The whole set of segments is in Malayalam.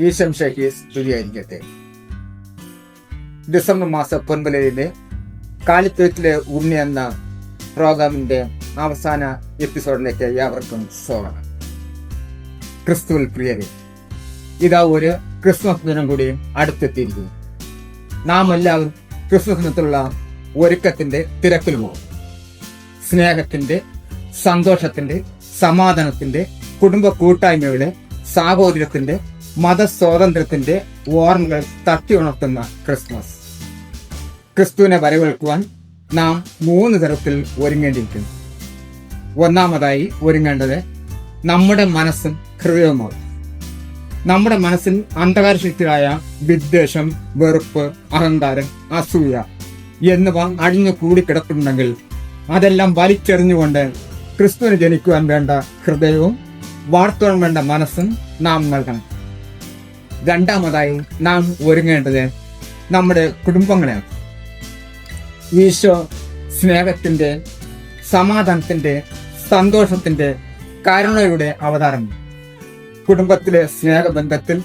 ഈശം ഷഹീസ് സ്തുതിയായിരിക്കട്ടെ. ഡിസംബർ മാസം പൊൻപലയിലെ കാലിത്തൊഴുത്തിലെ ഉണ്ണി എന്ന പ്രോഗ്രാമിന്റെ അവസാന എപ്പിസോഡിലേക്ക് ഏവർക്കും സ്വാഗതം. ക്രിസ്തുവിൽ പ്രിയരെ ഇതാ ഒരു ക്രിസ്മസ് ദിനം കൂടി അടുത്തെത്തിയിരിക്കുന്നു. നാം എല്ലാവരും ക്രിസ്മസ് ദിനത്തിലുള്ള ഒരുക്കത്തിന്റെ തിരക്കിൽ പോകും. സ്നേഹത്തിന്റെ സന്തോഷത്തിന്റെ സമാധാനത്തിന്റെ കുടുംബ കൂട്ടായ്മയുടെ സാഹോദര്യത്തിന്റെ മതസ്വാതന്ത്ര്യത്തിന്റെ ഓർമ്മകൾ തട്ടി ഉണർത്തുന്ന ക്രിസ്മസ്. ക്രിസ്തുവിനെ വരവേൽക്കുവാൻ നാം മൂന്ന് തരത്തിൽ ഒരുങ്ങേണ്ടിയിരിക്കുന്നു. ഒന്നാമതായി ഒരുങ്ങേണ്ടത് നമ്മുടെ മനസ്സും ഹൃദയവുമാണ്. നമ്മുടെ മനസ്സിൽ അന്ധകാരശക്തിയായ വിദ്വേഷം വെറുപ്പ് അഹങ്കാരം അസൂയ എന്നിവ അഴിഞ്ഞു കൂടിക്കിടക്കുന്നുണ്ടെങ്കിൽ അതെല്ലാം വലിച്ചെറിഞ്ഞുകൊണ്ട് ക്രിസ്തുവിന് ജനിക്കുവാൻ വേണ്ട ഹൃദയവും വാർത്തുവാൻ വേണ്ട മനസ്സും നാം നൽകണം. രണ്ടാമതായി നാം ഒരുങ്ങേണ്ടത് നമ്മുടെ കുടുംബങ്ങളെയാണ് ഈശോ സ്നേഹത്തിന്റെ സമാധാനത്തിന്റെ സന്തോഷത്തിന്റെ കരുണയുടെ അവതാരം. കുടുംബത്തിലെ സ്നേഹബന്ധത്തിൽ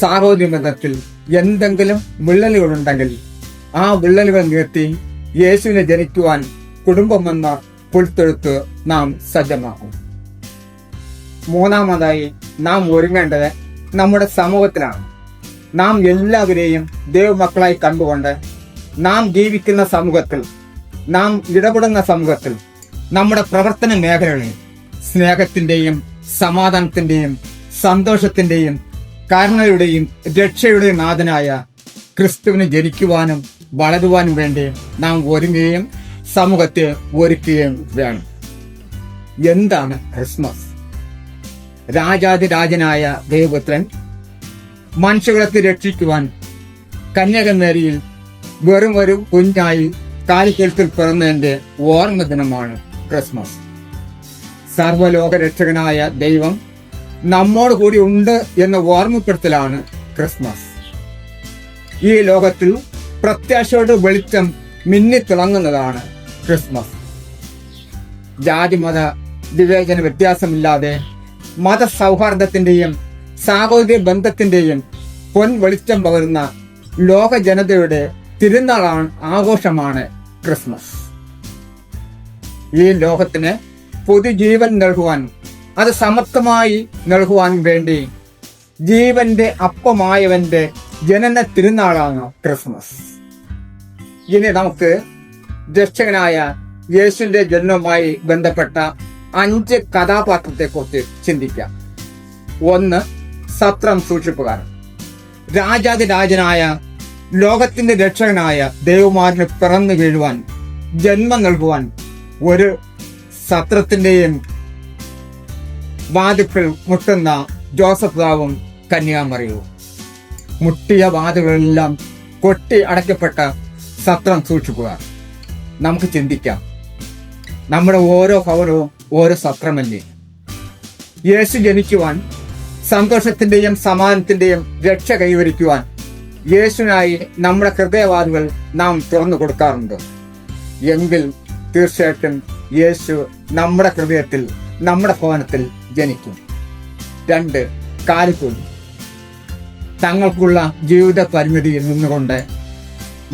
സാഹോദര്യ ബന്ധത്തിൽ എന്തെങ്കിലും വിള്ളലുകളുണ്ടെങ്കിൽ ആ വിള്ളലുകൾ നിർത്തി യേശുവിനെ ജനിക്കുവാൻ കുടുംബമെന്ന പുൽത്തൊഴുത്ത് നാം സജ്ജമാക്കും. മൂന്നാമതായി നാം ഒരുങ്ങേണ്ടത് നമ്മുടെ സമൂഹത്തിലാണ്. നാം എല്ലാവരെയും ദൈവമക്കളായി കണ്ടുകൊണ്ട് നാം ജീവിക്കുന്ന സമൂഹത്തിൽ നാം ഇടപെടുന്ന സമൂഹത്തിൽ നമ്മുടെ പ്രവർത്തന മേഖലകളിൽ സ്നേഹത്തിന്റെയും സമാധാനത്തിന്റെയും സന്തോഷത്തിന്റെയും കരുണയുടെയും രക്ഷയുടെയും നാഥനായ ക്രിസ്തുവിന് ജനിക്കുവാനും വളരുവാനും വേണ്ടി നാം ഒരുങ്ങുകയും സമൂഹത്തെ ഒരുക്കുകയും വേണം. എന്താണ് ക്രിസ്മസ്? രാജാതിരാജനായ ദേവപുത്രൻ മനുഷ്യകുലത്തെ രക്ഷിക്കുവാൻ കന്യകനേരിയിൽ വെറും ഒരു കുഞ്ഞായി കാലിക്കലത്തിൽ പിറന്നതിന്റെ ഓർമ്മ ദിനമാണ് ക്രിസ്മസ്. സർവലോക രക്ഷകനായ ദൈവം നമ്മോട് കൂടി ഉണ്ട് എന്ന ഓർമ്മപ്പെടുത്തലാണ് ക്രിസ്മസ്. ഈ ലോകത്തിൽ പ്രത്യാശയുടെ വെളിച്ചം മിന്നിത്തിളങ്ങുന്നതാണ് ക്രിസ്മസ്. ജാതിമത വിവേചന വ്യത്യാസമില്ലാതെ മതസൗഹാർദ്ദത്തിന്റെയും സാഹോദര്യ ബന്ധത്തിന്റെയും പൊൻ വെളിച്ചം പകരുന്ന ലോക ജനതയുടെ തിരുനാളാണ് ആഘോഷമാണ് ക്രിസ്മസ്. ഈ ലോകത്തിന് പുതുജീവൻ നൽകുവാൻ അത് സമത്വമായി നൽകുവാൻ വേണ്ടി ജീവന്റെ അപ്പമായവന്റെ ജനന തിരുനാളാണ് ക്രിസ്മസ്. ഇനി നമുക്ക് രക്ഷകനായ യേശുവിന്റെ ജന്മവുമായി ബന്ധപ്പെട്ട അഞ്ച് കഥാപാത്രത്തെക്കുറിച്ച് ചിന്തിക്കാം. ഒന്ന് സത്രം സൂക്ഷിപ്പുകാരൻ രാജാതിരാജനായ ലോകത്തിന്റെ രക്ഷകനായ ദേവമാരന് പിറന്നു വീഴുവാൻ ജന്മം നൽകുവാൻ ഒരു സത്രത്തിന്റെയും വാതിപ്പിൽ മുട്ടുന്ന ജോസഫ് ഗാവും കന്യാമറിയവും മുട്ടിയ വാതിലുകളെല്ലാം കൊട്ടി അടയ്ക്കപ്പെട്ട സത്രം സൂക്ഷിക്കുക നമുക്ക് ചിന്തിക്കാം. നമ്മുടെ ഓരോ ഭവനവും ഓരോ സത്രമല്ലേ? യേശു ജനിക്കുവാൻ സന്തോഷത്തിന്റെയും സമാധാനത്തിന്റെയും രക്ഷ കൈവരിക്കുവാൻ യേശുവിനായി നമ്മുടെ ഹൃദയവാദികൾ നാം തുറന്നു കൊടുക്കാറുണ്ട്. എങ്കിൽ തീർച്ചയായിട്ടും യേശു നമ്മുടെ ഹൃദയത്തിൽ നമ്മുടെ ഭവനത്തിൽ ജനിക്കും. രണ്ട് കാലിക്കൂലി. തങ്ങൾക്കുള്ള ജീവിത പരിമിതിയിൽ നിന്നുകൊണ്ട്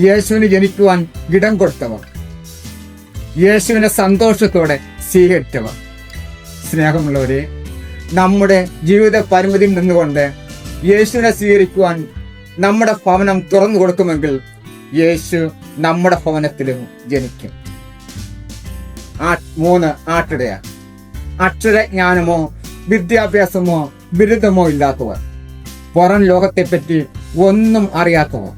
യേശുവിന് ജനിക്കുവാൻ ഇടം കൊടുത്തവർ. യേശുവിനെ സന്തോഷത്തോടെ സ്വീകരിച്ചവർ. സ്നേഹമുള്ളവരെ നമ്മുടെ ജീവിത പരിമിതിയിൽ നിന്നുകൊണ്ട് യേശുവിനെ സ്വീകരിക്കുവാൻ നമ്മുടെ ഭവനം തുറന്നു കൊടുക്കുമെങ്കിൽ യേശു നമ്മുടെ ഭവനത്തിലും ജനിക്കും. മൂന്ന് ആട്ടിടയ. അക്ഷരജ്ഞാനമോ വിദ്യാഭ്യാസമോ ബിരുദമോ ഇല്ലാത്തവർ. പുറം ലോകത്തെപ്പറ്റി ഒന്നും അറിയാത്തവർ.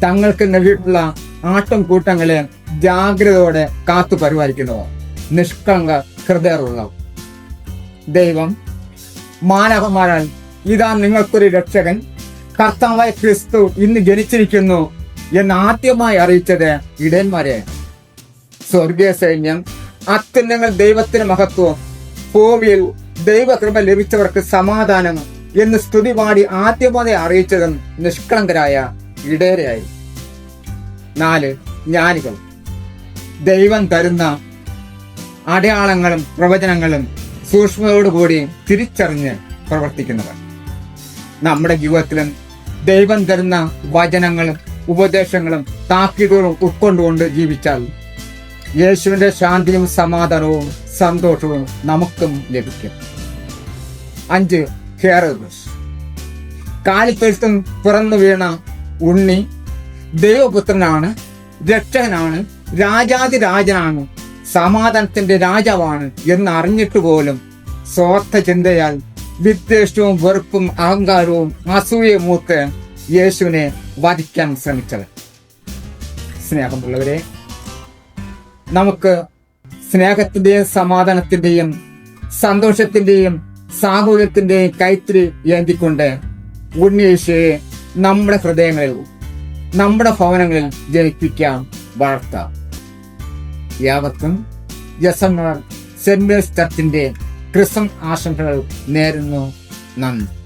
തങ്ങൾക്ക് നൽകിയിട്ടുള്ള ആട്ടം കൂട്ടങ്ങളെ ജാഗ്രതയോടെ കാത്തു പരിപാലിക്കുന്നവർ നിഷ്കളങ്ക ഹൃദയമുള്ളവർ ദൈവം മാനവന്മാരാൽ ഇതാ നിങ്ങൾക്കൊരു രക്ഷകൻ കർത്താവായ ക്രിസ്തു ഇന്ന് ജനിച്ചിരിക്കുന്നു എന്ന് ആദ്യമായി അറിയിച്ചത് ഇടയന്മാരെ. സ്വർഗീയ സൈന്യം അത്യുന്നങ്ങൾ ദൈവത്തിന് മഹത്വം ഭൂമിയിൽ ദൈവകൃപ ലഭിച്ചവർക്ക് സമാധാനം എന്ന് സ്തുതി പാടി ആദ്യമായി അറിയിച്ചതും നിഷ്കളങ്കരായ ഇടയരെയായി. നാല് ജ്ഞാനികൾ. ദൈവം തരുന്ന അടയാളങ്ങളും പ്രവചനങ്ങളും സൂക്ഷ്മതയോടുകൂടി തിരിച്ചറിഞ്ഞ് പ്രവർത്തിക്കുന്നവർ. നമ്മുടെ ജീവിതത്തിലും ദൈവം തരുന്ന വചനങ്ങളും ഉപദേശങ്ങളും താക്കീതുകളും ഉൾക്കൊണ്ടുകൊണ്ട് ജീവിച്ചാൽ യേശുവിന്റെ ശാന്തിയും സമാധാനവും സന്തോഷവും നമുക്കും ലഭിക്കും. അഞ്ച് ഹെയർസ് കാലിത്തൊഴുത്തും പിറന്നു വീണ ഉണ്ണി ദൈവപുത്രനാണ് രക്ഷകനാണ് രാജാതിരാജനാണ് സമാധാനത്തിന്റെ രാജാവാണ് എന്നറിഞ്ഞിട്ട് പോലും സ്വാർത്ഥ ചിന്തയാൽ വിദ്വേഷവും വെറുപ്പും അഹങ്കാരവും അസൂയയും മൂത്ത് യേശുവിനെ വധിക്കാൻ ശ്രമിച്ചത്. സ്നേഹമുള്ളവരെ നമുക്ക് സ്നേഹത്തിന്റെയും സമാധാനത്തിന്റെയും സന്തോഷത്തിന്റെയും സാഹോദര്യത്തിന്റെയും കൈത്തിരി ഏന്തിക്കൊണ്ട് ഉണ്ണിയേശുവെ നമ്മുടെ ഹൃദയങ്ങളിൽ നമ്മുടെ ഭവനങ്ങളിൽ ജനിപ്പിക്കാം വളർത്താം. യാവർക്കും ആർ സെന്റ് മേഴ്സ് ചർച്ചിന്റെ ക്രിസ്മസ് ആശംസകൾ നേരുന്നു. നന്ദി.